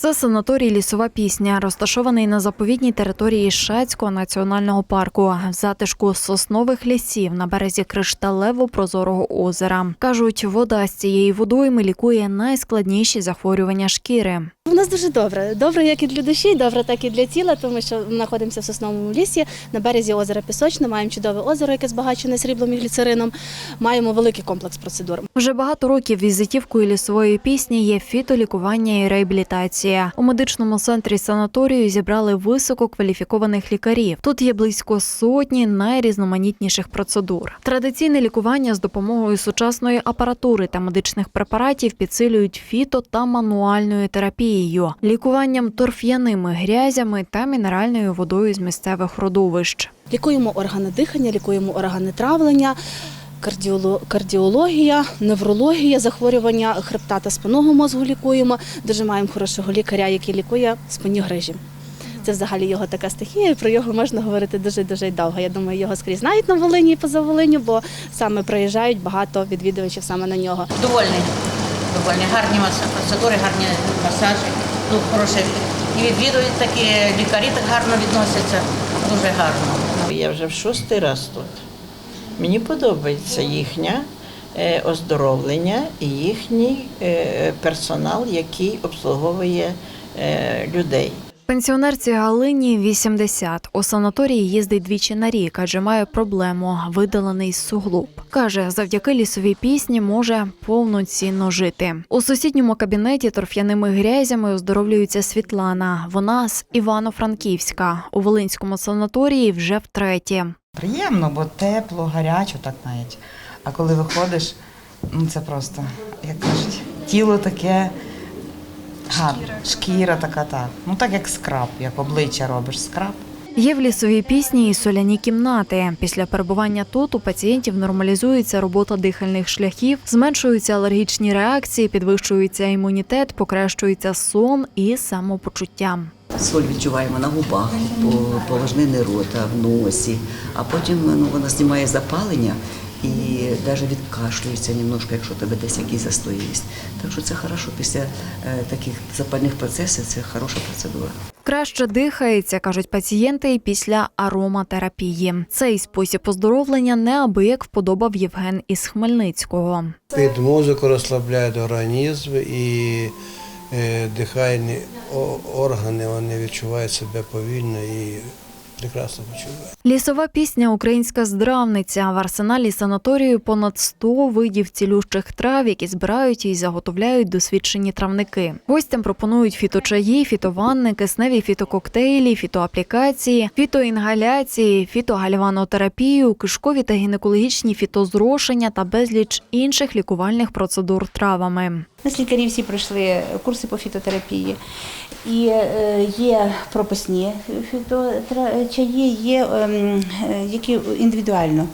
Це санаторій Лісова пісня, розташований на заповідній території Шацького національного парку в затишку соснових лісів на березі кришталево прозорого озера. кажуть, вода з цієї водойми лікує найскладніші захворювання шкіри. У нас дуже добре. Добре як і для душі, добре так і для тіла, тому що ми знаходимося в сосновому лісі на березі озера Пісочне. Маємо чудове озеро, яке збагачене сріблом і гліцерином. Маємо великий комплекс процедур. Вже багато років візитівкою лісової пісні є фітолікування і реабілітація. У медичному центрі санаторію зібрали висококваліфікованих лікарів. Тут є близько сотні найрізноманітніших процедур. Традиційне лікування з допомогою сучасної апаратури та медичних препаратів підсилюють фіто та мануальною терапією, лікуванням торф'яними грязями та мінеральною водою з місцевих родовищ. Лікуємо органи дихання, лікуємо органи травлення. кардіоло- Кардіологія, неврологія, захворювання хребта та спинного мозку лікуємо. Дуже маємо хорошого лікаря, який лікує спинні грижі. Це взагалі його така стихія. і Про його можна говорити дуже дуже довго. Я думаю, його скрізь знають на Волині і поза Волиню, бо саме приїжджають багато відвідувачів саме на нього. Довольний. Довольний. Гарні процедури, гарні масажі, ну, хороші. І відвідують такі лікарі так гарно відносяться. Дуже гарно. Я вже в шостий раз тут. Мені подобається їхнє е, оздоровлення і їхній е, персонал, який обслуговує е, людей. Пенсіонерці Галині 80. У санаторії їздить двічі на рік, адже має проблему видалений суглоб. Каже, завдяки лісовій пісні може повноцінно жити. У сусідньому кабінеті торф'яними грязями оздоровлюється Світлана. Вона з Івано-Франківська. У Волинському санаторії вже втретє. Приємно, бо тепло, гарячо, так навіть. А коли виходиш, ну це просто, як кажуть, тіло таке гарне, шкіра така, так. Ну так як скраб, як обличчя робиш скраб. Є в лісовій пісні і соляні кімнати. Після перебування тут у пацієнтів нормалізується робота дихальних шляхів, зменшуються алергічні реакції, підвищується імунітет, покращується сон і самопочуття. Соль відчуваємо на губах, поважнини рота, в носі, а потім ну, вона знімає запалення і навіть відкашлюється немножко, якщо у тебе десь якісь застої є. Так що це хорошо після е, таких запальних процесів, це хороша процедура. Краще дихається, кажуть пацієнти, і після ароматерапії. Цей спосіб оздоровлення неабияк вподобав Євген із Хмельницького. Під музику розслабляють організм і е, дихальні органи вони відчувають себе повільно і прекрасно почувають. Лісова пісня Українська здравниця в арсеналі санаторію понад 100 видів цілющих трав, які збирають і заготовляють досвідчені травники. Гостям пропонують фіточаї, фітованни, кисневі фітококтейлі, фітоаплікації, фітоінгаляції, фітогальванотерапію, кишкові та гінекологічні фітозрошення та безліч інших лікувальних процедур травами. Нас лікарі всі пройшли курси по фітотерапії. І е, є прописні фіточаї, є ем, е, які індивідуально.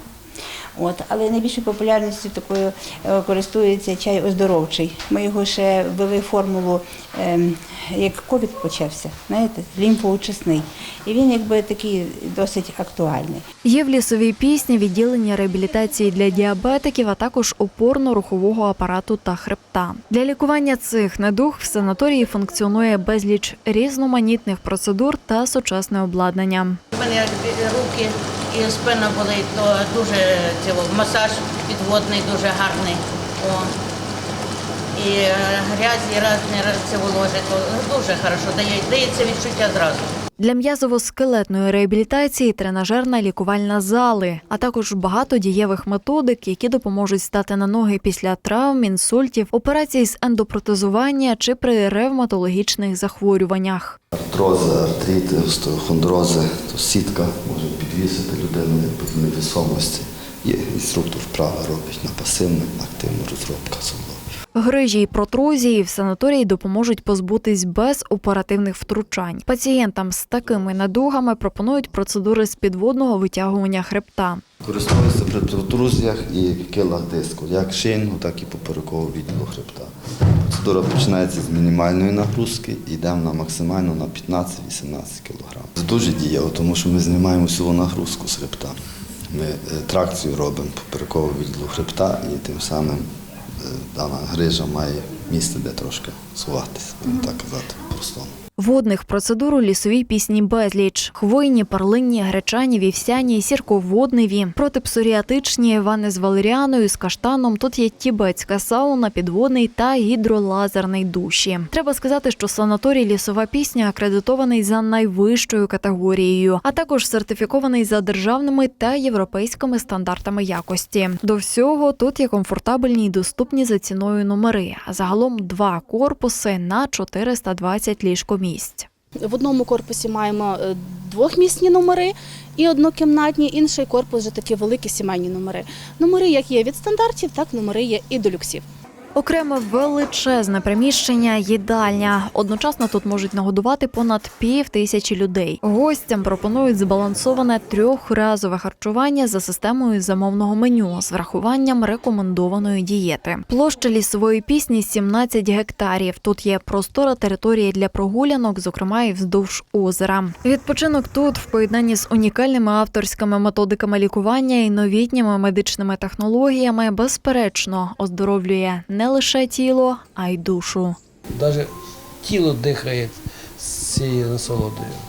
От, але найбільшою популярністю такою е, користується чай оздоровчий. Ми його ще ввели формулу, ем, як ковід почався, знаєте, лімфоочисний. І він якби такий досить актуальний. Є в лісовій пісні відділення реабілітації для діабетиків, а також опорно-рухового апарату та хребта. Для лікування цих недуг в санаторії функціонує безліч різноманітних процедур та сучасне обладнання. У мене як руки і спина болить, то дуже ціло, масаж підводний, дуже гарний. О. І грязі раз не раз це ложить, то дуже хорошо, дає, дається відчуття зразу. Для м'язово-скелетної реабілітації тренажерна лікувальна зали, а також багато дієвих методик, які допоможуть стати на ноги після травм, інсультів, операцій з ендопротезування чи при ревматологічних захворюваннях. Артрози, артрити, остеохондрози, то сітка може підвісити людину від невісомості. Є інструктор вправи робить на пасивну, активну розробку. Грижі й протрузії в санаторії допоможуть позбутись без оперативних втручань. Пацієнтам з такими недугами пропонують процедури з підводного витягування хребта. Користуються при протрузіях і килах диску, як шийного, так і поперекового відділу хребта. Процедура починається з мінімальної нагрузки і йдемо на максимальну на 15-18 кг. Це дуже дієво, тому що ми знімаємо всю нагрузку з хребта. Ми е, тракцію робимо поперекового відділу хребта і тим самим дана грижа має місце, де трошки суватися, так казати. по-простому. Водних процедур у лісовій пісні безліч: хвойні, парлинні, гречані, вівсяні, сірководневі, протипсоріатичні, ванни з валеріаною, з каштаном. Тут є тібетська сауна, підводний та гідролазерний душі. Треба сказати, що санаторій лісова пісня акредитований за найвищою категорією, а також сертифікований за державними та європейськими стандартами якості. До всього тут є комфортабельні й доступні за ціною номери. Загалом два корпуси на 420 ліжкомісць. В одному корпусі маємо е, двохмісні номери і однокімнатні, інший корпус вже такі великі сімейні номери. Номери як є від стандартів, так номери є і до люксів. Окреме величезне приміщення їдальня. Одночасно тут можуть нагодувати понад пів тисячі людей. Гостям пропонують збалансоване трьохразове харчування за системою замовного меню з врахуванням рекомендованої дієти. Площа лісової пісні 17 гектарів. Тут є простора територія для прогулянок, зокрема і вздовж озера. Відпочинок тут в поєднанні з унікальними авторськими методиками лікування і новітніми медичними технологіями безперечно оздоровлює не лише тіло, а й душу. Навіть тіло дихає з цією насолодою.